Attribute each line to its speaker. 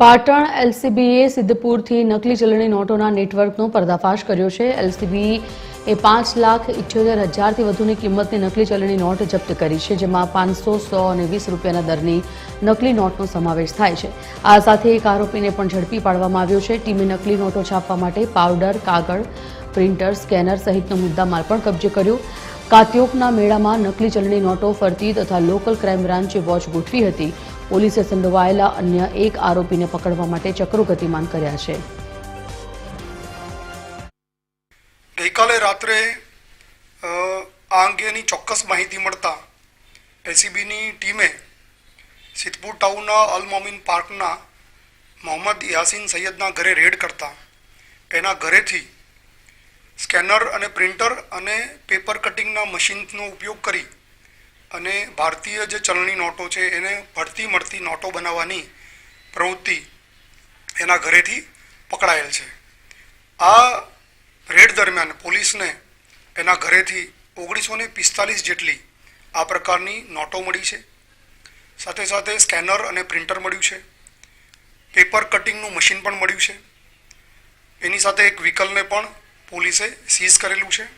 Speaker 1: પાટણ એલસીબીએ સિદ્ધપુરથી નકલી ચલણી નોટોના નેટવર્કનો પર્દાફાશ કર્યો છે. એલસીબી એ પાંચ લાખ ઇઠ્યોતેર હજારથી વધુની કિંમતની નકલી ચલણી નોટ જપ્ત કરી છે, જેમાં પાંચસો, સો અને વીસ રૂપિયાના દરની નકલી નોટનો સમાવેશ થાય છે. આ સાથે એક આરોપીને પણ ઝડપી પાડવામાં આવ્યો છે. ટીમે નકલી નોટો છાપવા માટે પાવડર, કાગળ, પ્રિન્ટર, સ્કેનર સહિતનો મુદ્દામાલ પણ કબજે કર્યો. કાત્યોકના મેળામાં નકલી ચલણી નોટો ફરતી તથા લોકલ ક્રાઇમ બ્રાન્ચે વોચ ગોઠવી હતી. પોલીસે સંડોવાયેલા અન્ય એક આરોપીને પકડવા માટે ચક્રો ગતિમાન કર્યા છે.
Speaker 2: ગઈકાલે રાત્રે આ અંગેની ચોક્કસ માહિતી મળતા એસીબીની ટીમે સિદ્ધપુર ટાઉનના અલ મોમિન પાર્કના મોહમ્મદ યાસીન સૈયદના ઘરે રેડ કરતા. એના ઘરેથી સ્કેનર અને પ્રિન્ટર અને પેપર કટિંગના મશીનનો ઉપયોગ કરી અને ભારતીય જે ચલણી નોટો છે, એને ભરતી મળતી નોટો બનાવવાની પ્રવૃત્તિ એના ઘરેથી પકડાયેલ છે. આ રેડ દરમિયાન પોલીસને એના ઘરેથી ઓગણીસો ને પિસ્તાલીસ જેટલી આ પ્રકારની નોટો મળી છે. સાથે સાથે સ્કેનર અને પ્રિન્ટર મળ્યું છે. પેપર કટિંગનું મશીન પણ મળ્યું છે. એની સાથે એક વ્હીકલને પણ પોલીસે સીઝ કરેલું છે.